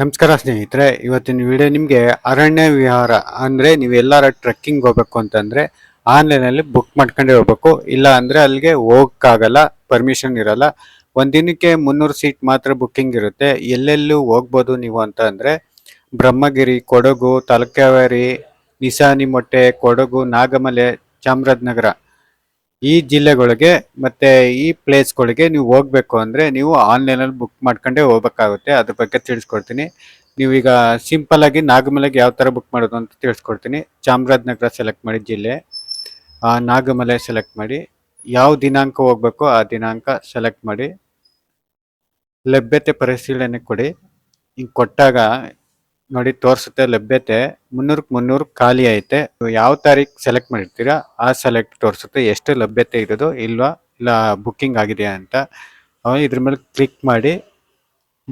ನಮಸ್ಕಾರ ಸ್ನೇಹಿತರೆ, ಇವತ್ತಿನ ವಿಡಿಯೋ ನಿಮಗೆ ಅರಣ್ಯ ವಿಹಾರ ಅಂದರೆ ನೀವು ಟ್ರೆಕ್ಕಿಂಗ್ ಹೋಗ್ಬೇಕು ಅಂತಂದರೆ ಆನ್ಲೈನಲ್ಲಿ ಬುಕ್ ಮಾಡ್ಕೊಂಡೇ ಹೋಗ್ಬೇಕು. ಇಲ್ಲ ಅಂದರೆ ಅಲ್ಲಿಗೆ ಹೋಗೋಕ್ಕಾಗಲ್ಲ ಪರ್ಮಿಷನ್ ಇರಲ್ಲ. ಒಂದಿನಕ್ಕೆ ದಿನಕ್ಕೆ ಮುನ್ನೂರು ಸೀಟ್ ಮಾತ್ರ ಬುಕ್ಕಿಂಗ್ ಇರುತ್ತೆ. ಎಲ್ಲೆಲ್ಲೂ ಹೋಗ್ಬೋದು ನೀವು ಅಂತ ಅಂದರೆ ಬ್ರಹ್ಮಗಿರಿ, ಕೊಡಗು, ತಲಕಾವೇರಿ, ನಿಸಾನಿ ಮೊಟ್ಟೆ, ಕೊಡಗು, ನಾಗಮಲೆ, ಚಾಮರಾಜನಗರ. ಈ ಜಿಲ್ಲೆಗಳಿಗೆ ಮತ್ತೆ ಈ ಪ್ಲೇಸ್ಗಳಿಗೆ ನೀವು ಹೋಗ್ಬೇಕು ಅಂದ್ರೆ ನೀವು ಆನ್ಲೈನಲ್ಲಿ ಬುಕ್ ಮಾಡ್ಕೊಂಡೇ ಹೋಗ್ಬೇಕಾಗುತ್ತೆ. ಅದ್ರ ಬಗ್ಗೆ ತಿಳಿಸ್ಕೊಡ್ತೀನಿ. ನೀವೀಗ ಸಿಂಪಲ್ ಆಗಿ ನಾಗಮಲೆಗೆ ಯಾವ ತರ ಬುಕ್ ಮಾಡೋದು ಅಂತ ತಿಳಿಸ್ಕೊಡ್ತೀನಿ. ಚಾಮರಾಜನಗರ ಸೆಲೆಕ್ಟ್ ಮಾಡಿ ಜಿಲ್ಲೆ. ನಾಗಮಲೆ ಸೆಲೆಕ್ಟ್ ಮಾಡಿ. ಯಾವ ದಿನಾಂಕ ಹೋಗ್ಬೇಕು ಆ ದಿನಾಂಕ ಸೆಲೆಕ್ಟ್ ಮಾಡಿ. ಲಭ್ಯತೆ ಪರಿಶೀಲನೆ ಕೊಡಿ. ಹಿಂಗೆ ಕೊಟ್ಟಾಗ ನೋಡಿ ತೋರಿಸುತ್ತೆ ಲಭ್ಯತೆ. ಮುನ್ನೂರಕ್ಕೆ ಮುನ್ನೂರು ಖಾಲಿ ಐತೆ. ಯಾವ ತಾರೀಕು ಸೆಲೆಕ್ಟ್ ಮಾಡಿರ್ತೀರಾ, ಆ ಸೆಲೆಕ್ಟ್ ತೋರಿಸುತ್ತೆ ಎಷ್ಟು ಲಭ್ಯತೆ ಇರೋದು, ಇಲ್ವಾ, ಇಲ್ಲ ಬುಕ್ಕಿಂಗ್ ಆಗಿದೆಯಾ ಅಂತ. ಇದ್ರ ಮೇಲೆ ಕ್ಲಿಕ್ ಮಾಡಿ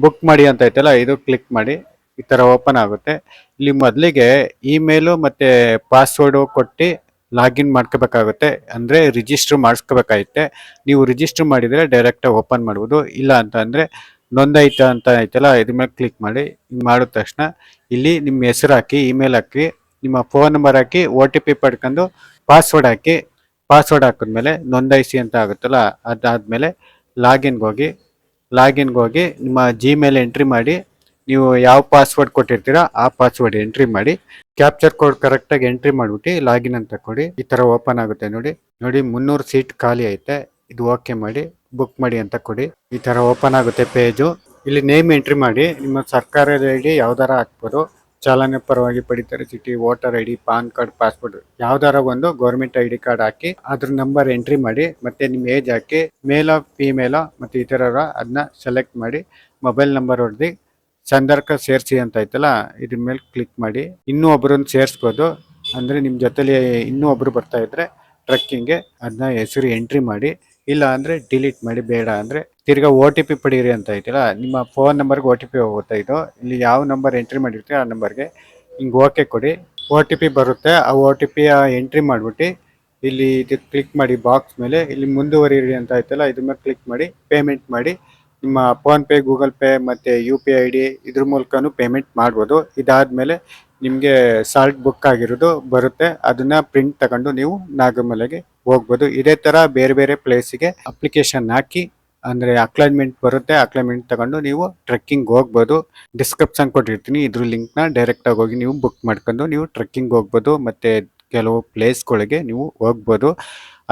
ಬುಕ್ ಮಾಡಿ ಅಂತ ಐತಲ್ಲ, ಇದು ಕ್ಲಿಕ್ ಮಾಡಿ, ಈ ಥರ ಓಪನ್ ಆಗುತ್ತೆ. ಇಲ್ಲಿ ಮೊದಲಿಗೆ ಇಮೇಲು ಮತ್ತೆ ಪಾಸ್ವರ್ಡು ಕೊಟ್ಟು ಲಾಗಿನ್ ಮಾಡ್ಕೋಬೇಕಾಗುತ್ತೆ. ಅಂದರೆ ರಿಜಿಸ್ಟರ್ ಮಾಡಿಸ್ಕೋಬೇಕಾಗುತ್ತೆ. ನೀವು ರಿಜಿಸ್ಟರ್ ಮಾಡಿದರೆ ಡೈರೆಕ್ಟಾಗಿ ಓಪನ್ ಮಾಡ್ಬೋದು. ಇಲ್ಲ ಅಂತ ಅಂದರೆ ನೋಂದಾಯಿತ ಅಂತ ಐತಲ್ಲ, ಇದ್ರ ಮೇಲೆ ಕ್ಲಿಕ್ ಮಾಡಿ ಹಿಂಗೆ ಮಾಡಿದ ತಕ್ಷಣ ಇಲ್ಲಿ ನಿಮ್ಮ ಹೆಸರು ಹಾಕಿ ಇಮೇಲ್ ಹಾಕಿ, ನಿಮ್ಮ ಫೋನ್ ನಂಬರ್ ಹಾಕಿ ಒ ಟಿ ಪಿ ಪಡ್ಕೊಂಡು ಪಾಸ್ವರ್ಡ್ ಹಾಕಿ ಪಾಸ್ವರ್ಡ್ ಹಾಕಿದ್ಮೇಲೆ ನೋಂದಾಯಿಸಿ ಅಂತ ಆಗುತ್ತಲ್ಲ, ಅದಾದಮೇಲೆ ಲಾಗಿನ್ಗೆ ಹೋಗಿ ಲಾಗಿನ್ಗೆ ಹೋಗಿ ನಿಮ್ಮ ಜಿಮೇಲ್ ಎಂಟ್ರಿ ಮಾಡಿ, ನೀವು ಯಾವ ಪಾಸ್ವರ್ಡ್ ಕೊಟ್ಟಿರ್ತೀರಾ ಆ ಪಾಸ್ವರ್ಡ್ ಎಂಟ್ರಿ ಮಾಡಿ ಕ್ಯಾಪ್ಚರ್ ಕೋಡ್ ಕರೆಕ್ಟಾಗಿ ಎಂಟ್ರಿ ಮಾಡಿಬಿಟ್ಟು ಲಾಗಿನ್ ಅಂತ ಕೊಡಿ ಈ ಥರ ಓಪನ್ ಆಗುತ್ತೆ ನೋಡಿ. ನೋಡಿ, ಮುನ್ನೂರು ಸೀಟ್ ಖಾಲಿ ಐತೆ, ಇದು ಓಕೆ ಮಾಡಿ. ಬುಕ್ ಮಾಡಿ ಅಂತ ಕೊಡಿ. ಈ ತರ ಓಪನ್ ಆಗುತ್ತೆ ಪೇಜು ಇಲ್ಲಿ ನೇಮ್ ಎಂಟ್ರಿ ಮಾಡಿ. ನಿಮ್ಮ ಸರ್ಕಾರದ ಐ ಡಿ ಯಾವ್ದಾರ ಹಾಕ್ಬೋದು. ಚಾಲನೆ ಪರವಾಗಿ ಪಡಿತರ ಚೀಟಿ voter I D PAN card passport ಯಾವ್ದಾರ ಒಂದು ಗೌರ್ಮೆಂಟ್ ಐ ಡಿ ಕಾರ್ಡ್ ಹಾಕಿ ಅದ್ರ ನಂಬರ್ ಎಂಟ್ರಿ ಮಾಡಿ, ಮತ್ತೆ ನಿಮ್ಮ ಏಜ್ ಹಾಕಿ ಮೇಲ್ ಫಿಮೇಲ ಮತ್ತೆ ಈ ಅದನ್ನ ಸೆಲೆಕ್ಟ್ ಮಾಡಿ ಮೊಬೈಲ್ ನಂಬರ್ ಹೊಡೆದು, ಸಂದರ್ಕ ಸೇರಿಸಿ ಅಂತ ಐತಲ್ಲ ಇದ್ರ ಮೇಲೆ ಕ್ಲಿಕ್ ಮಾಡಿ. ಇನ್ನೂ ಒಬ್ಬರನ್ನ ಸೇರಿಸ್ಬೋದು. ಅಂದ್ರೆ ನಿಮ್ಮ ಜೊತೆಲಿ ಇನ್ನೂ ಒಬ್ಬರು ಬರ್ತಾ ಇದ್ರೆ ಟ್ರೆಕ್ಕಿಂಗ್ಗೆ ಅದನ್ನ ಹೆಸರು ಎಂಟ್ರಿ ಮಾಡಿ. ಇಲ್ಲ ಅಂದ್ರೆ ಡಿಲೀಟ್ ಮಾಡಿ ಬೇಡ ಅಂದ್ರೆ ತಿರ್ಗಾ ಓ ಟಿ ಪಿ ಪಡೀರಿ ಅಂತ ಐತಿಲ್ಲ, ನಿಮ್ಮ ಫೋನ್ ನಂಬರ್ಗೆ ಓ ಟಿ ಪಿ ಹೋಗುತ್ತೆ ಇದು ಇಲ್ಲಿ ಯಾವ ನಂಬರ್ ಎಂಟ್ರಿ ಮಾಡಿರ್ತೀವಿ ಆ ನಂಬರ್ಗೆ ಹಿಂಗೆ ಓಕೆ ಕೊಡಿ. ಓ ಟಿ ಪಿ ಬರುತ್ತೆ, ಆ ಓ ಟಿ ಪಿ ಎಂಟ್ರಿ ಮಾಡಿಬಿಟ್ಟು ಇಲ್ಲಿ ಇದು ಕ್ಲಿಕ್ ಮಾಡಿ ಬಾಕ್ಸ್ ಮೇಲೆ, ಇಲ್ಲಿ ಮುಂದುವರಿರಿ ಅಂತ ಐತಲ್ಲ, ಇದ್ರ ಮೇಲೆ ಕ್ಲಿಕ್ ಮಾಡಿ ಪೇಮೆಂಟ್ ಮಾಡಿ, ನಿಮ್ಮ ಫೋನ್ಪೇ ಗೂಗಲ್ ಪೇ ಮತ್ತು ಯು ಪಿ ಐ ಡಿ ಇದ್ರ ಮೂಲಕನೂ ಪೇಮೆಂಟ್ ಮಾಡ್ಬೋದು. ಇದಾದ್ಮೇಲೆ ನಿಮಗೆ ಸಾಲ್ಟ್ ಬುಕ್ ಆಗಿರೋದು ಬರುತ್ತೆ. ಅದನ್ನ ಪ್ರಿಂಟ್ ತಗೊಂಡು ನೀವು ನಾಗಮಲೆಗೆ ಹೋಗ್ಬೋದು. ಇದೇ ತರ ಬೇರೆ ಬೇರೆ ಪ್ಲೇಸಿಗೆ ಅಪ್ಲಿಕೇಶನ್ ಹಾಕಿ, ಅಂದ್ರೆ ಅಕ್ಲೈನ್ಮೆಂಟ್ ಬರುತ್ತೆ. ಅಕ್ಲೈನ್ಮೆಂಟ್ ತಗೊಂಡು ನೀವು ಟ್ರೆಕ್ಕಿಂಗ್ ಹೋಗ್ಬೋದು. ಡಿಸ್ಕ್ರಿಪ್ಷನ್ ಕೊಟ್ಟಿರ್ತೀನಿ. ಇದ್ರ ಲಿಂಕ್ನ ಡೈರೆಕ್ಟ್ ಆಗಿ ಹೋಗಿ ನೀವು ಬುಕ್ ಮಾಡ್ಕೊಂಡು ನೀವು ಟ್ರೆಕ್ಕಿಂಗ್ ಹೋಗ್ಬೋದು. ಮತ್ತೆ ಕೆಲವು ಪ್ಲೇಸ್ಗಳಿಗೆ ನೀವು ಹೋಗ್ಬೋದು.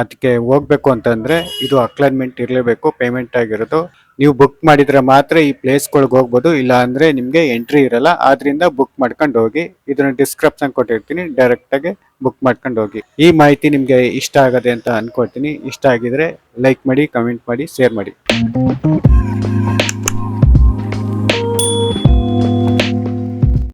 ಅದಕ್ಕೆ ಹೋಗ್ಬೇಕು ಅಂತಂದ್ರೆ ಇದು ಅಕ್ಲೈನ್ಮೆಂಟ್ ಇರಲೇಬೇಕು. ಪೇಮೆಂಟ್ ಆಗಿರೋದು ನೀವು ಬುಕ್ ಮಾಡಿದ್ರೆ ಮಾತ್ರ ಈ ಪ್ಲೇಸ್ಗಳಿಗೆ ಹೋಗ್ಬೋದು ಇಲ್ಲ ಅಂದ್ರೆ ನಿಮ್ಗೆ ಎಂಟ್ರಿ ಇರಲ್ಲ. ಆದ್ರಿಂದ ಬುಕ್ ಮಾಡ್ಕೊಂಡು ಹೋಗಿ, ಇದನ್ನ ಡಿಸ್ಕ್ರಿಪ್ಷನ್ ಕೊಟ್ಟಿರ್ತೀನಿ ಡೈರೆಕ್ಟಾಗಿ ಬುಕ್ ಮಾಡ್ಕೊಂಡು ಹೋಗಿ. ಈ ಮಾಹಿತಿ ನಿಮಗೆ ಇಷ್ಟ ಆಗದೆ ಅಂತ ಅನ್ಕೊಳ್ತೀನಿ. ಇಷ್ಟ ಆಗಿದ್ರೆ ಲೈಕ್ ಮಾಡಿ ಕಮೆಂಟ್ ಮಾಡಿ ಶೇರ್ ಮಾಡಿ.